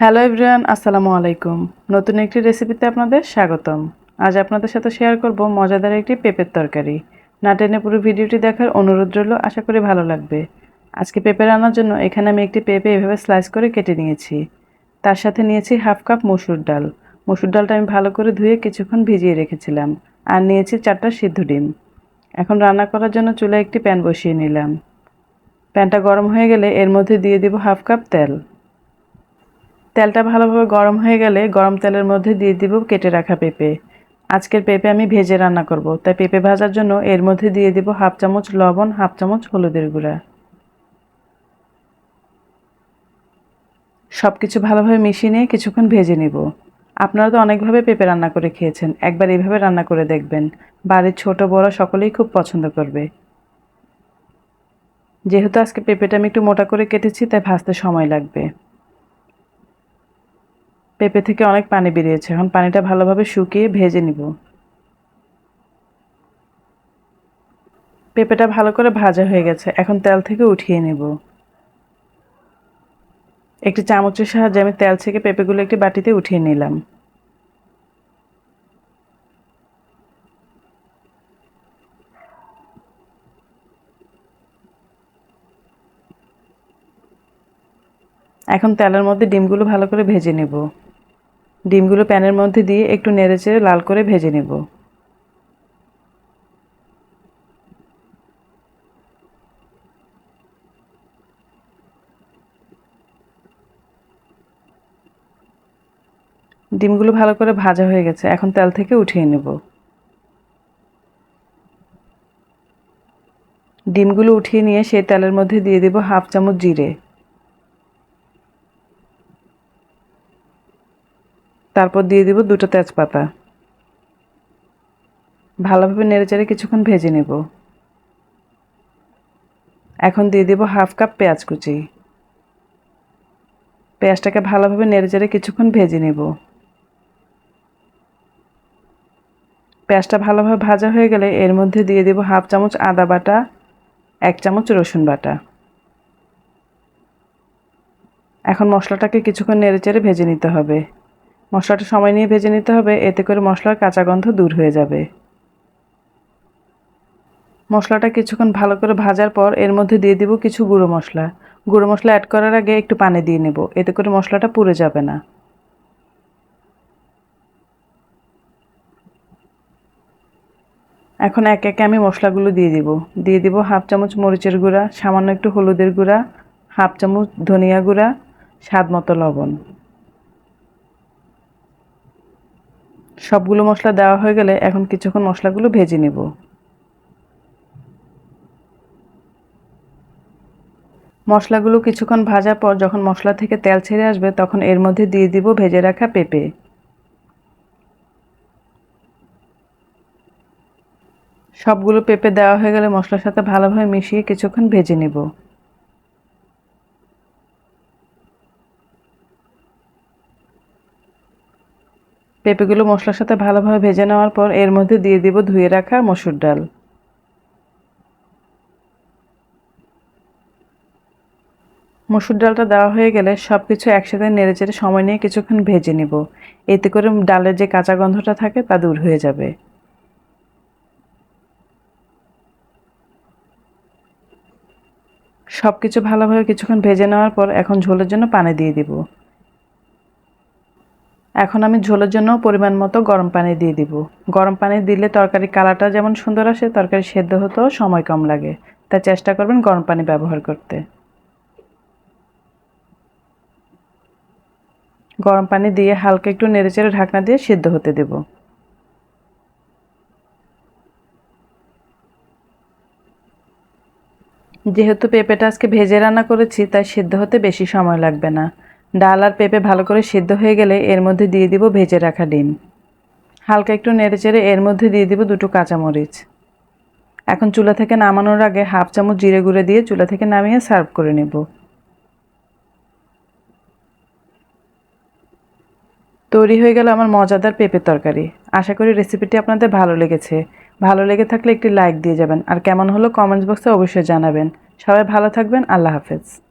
Hello everyone আসসালামু আলাইকুম। নতুন একটি রেসিপিতে আপনাদের স্বাগতম। আজ আপনাদের সাথে শেয়ার করব মজাদার একটি পেঁপের তরকারি। না টেনে পুরো ভিডিওটি দেখার অনুরোধ রইল, আশা করি ভালো লাগবে। আজকে পেঁপে রান্নার জন্য এখানে আমি একটি পেঁপে এভাবে স্লাইস করে কেটে নিয়েছি। তার সাথে নিয়েছি হাফ কাপ মসুর ডাল। মসুর ডালটা আমি ভালো করে ধুয়ে কিছুক্ষণ ভিজিয়ে রেখেছিলাম আর নিয়েছি চারটা সিদ্ধ ডিম। এখন রান্না করার জন্য চুলায় একটি প্যান বসিয়ে নিলাম। প্যানটা গরম হয়ে গেলে এর মধ্যে দিয়ে দিব হাফ কাপ তেল। তেলটা ভালোভাবে গরম হয়ে গেলে গরম তেলের মধ্যে দিয়ে দিব কেটে রাখা পেঁপে। আজকের পেঁপে আমি ভেজে রান্না করব। তাই পেঁপে ভাজার জন্য এর মধ্যে দিয়ে দিব হাফ চামচ লবণ, হাফ চামচ হলুদের গুঁড়া। সব কিছু ভালোভাবে মিশিয়ে নিয়ে কিছুক্ষণ ভেজে নিব। আপনারা তো অনেকভাবে পেঁপে রান্না করে খেয়েছেন। একবার এইভাবে রান্না করে দেখবেন। বাড়ির ছোট বড় সকলেই খুব পছন্দ করবে। যেহেতু আজকে পেঁপেটা আমি একটু মোটা করে কেটেছি, তাই ভাজতে সময় লাগবে। পেঁপে থেকে অনেক পানি বেরিয়েছে। এখন পানিটা ভালোভাবে শুকিয়ে ভেজে নিব। পেঁপেটা ভালো করে ভাজা হয়ে গেছে। এখন তেল থেকে উঠিয়ে নেব। একটি চামচের সাহায্যে আমি তেল থেকে পেঁপেগুলো একটি বাটিতে উঠিয়ে নিলাম। এখন তেলের মধ্যে ডিমগুলো ভালো করে ভেজে নেব। ডিমগুলো প্যানের মধ্যে দিয়ে একটু নেড়েচেড়ে লাল করে ভেজে নেব। ডিমগুলো ভালো করে ভাজা হয়ে গেছে, এখন তেল থেকে উঠিয়ে নেব। ডিমগুলো উঠিয়ে নিয়ে সেই তেলের মধ্যে দিয়ে দেব হাফ চামচ জিরে। তারপর দিয়ে দিব দুটো তেজপাতা। ভালোভাবে নেড়েচেড়ে কিছুক্ষণ ভেজে নেব। এখন দিয়ে দিব হাফ কাপ পেঁয়াজ কুচি। পেঁয়াজটাকে ভালোভাবে নেড়েচেড়ে কিছুক্ষণ ভেজে নেব। পেঁয়াজটা ভালোভাবে ভাজা হয়ে গেলে এর মধ্যে দিয়ে দেব হাফ চামচ আদা বাটা, এক চামচ রসুন বাটা। এখন মশলাটাকে কিছুক্ষণ নেড়েচেড়ে ভেজে নিতে হবে। মশলাটা সময় নিয়ে ভেজে নিতে হবে, এতে করে মশলার কাঁচা গন্ধ দূর হয়ে যাবে। মশলাটা কিছুক্ষণ ভালো করে ভাজার পর এর মধ্যে দিয়ে দিব কিছু গুঁড়ো মশলা। গুঁড়ো মশলা অ্যাড করার আগে একটু পানি দিয়ে নেব, এতে করে মশলাটা পুড়ে যাবে না। এখন এক একে আমি মশলাগুলো দিয়ে দিব। দিয়ে দিব হাফ চামচ মরিচের গুঁড়া, সামান্য একটু হলুদের গুঁড়া, হাফ চামচ ধনিয়া গুঁড়া, স্বাদ মতো লবণ। সবগুলো মশলা দেওয়া হয়ে গেলে এখন কিছুক্ষণ মশলাগুলো ভেজে নেব। মশলাগুলো কিছুক্ষণ ভাজার পর যখন মশলা থেকে তেল ছেড়ে আসবে, তখন এর মধ্যে দিয়ে দিব ভেজে রাখা পেঁপে। সবগুলো পেঁপে দেওয়া হয়ে গেলে মশলার সাথে ভালোভাবে মিশিয়ে কিছুক্ষণ ভেজে নেব। পেঁপেগুলো মশলার সাথে ভালোভাবে ভেজে নেওয়ার পর এর মধ্যে দিয়ে দিব ধুয়ে রাখা মসুর ডাল। মসুর ডালটা দেওয়া হয়ে গেলে সব কিছু একসাথে নেড়ে চেড়ে সময় নিয়ে কিছুক্ষণ ভেজে নিব। এতে করে ডালের যে কাঁচা গন্ধটা থাকে তা দূর হয়ে যাবে। সব কিছু ভালোভাবে কিছুক্ষণ ভেজে নেওয়ার পর এখন ঝোলের জন্য পানি দিয়ে দিব। এখন আমি ঝোলের জন্য পরিমাণ মতো গরম পানি দিয়ে দিব। গরম পানি দিলে তরকারি কালারটা যেমন সুন্দর আসে, তরকারি সেদ্ধ হতেও সময় কম লাগে। তাই চেষ্টা করবেন গরম পানি ব্যবহার করতে। গরম পানি দিয়ে হালকা একটু নেড়েচেড়ে ঢাকনা দিয়ে সেদ্ধ হতে দেব। যেহেতু পেঁপেটা আজকে ভেজে রান্না করেছি, তাই সেদ্ধ হতে বেশি সময় লাগবে না। ডাল আর পেঁপে ভালো করে সিদ্ধ হয়ে গেলে এর মধ্যে দিয়ে দিব ভেজে রাখা ডিম। হালকা একটু নেড়েচেড়ে এর মধ্যে দিয়ে দিব দুটো কাঁচামরিচ। এখন চুলা থেকে নামানোর আগে হাফ চামচ জিরে গুঁড়ে দিয়ে চুলা থেকে নামিয়ে সার্ভ করে নেব। তৈরি হয়ে গেল আমার মজাদার পেঁপে তরকারি। আশা করি রেসিপিটি আপনাদের ভালো লেগেছে। ভালো লেগে থাকলে একটি লাইক দিয়ে যাবেন। আর কেমন হলো কমেন্টস বক্সে অবশ্যই জানাবেন। সবাই ভালো থাকবেন। আল্লাহ হাফেজ।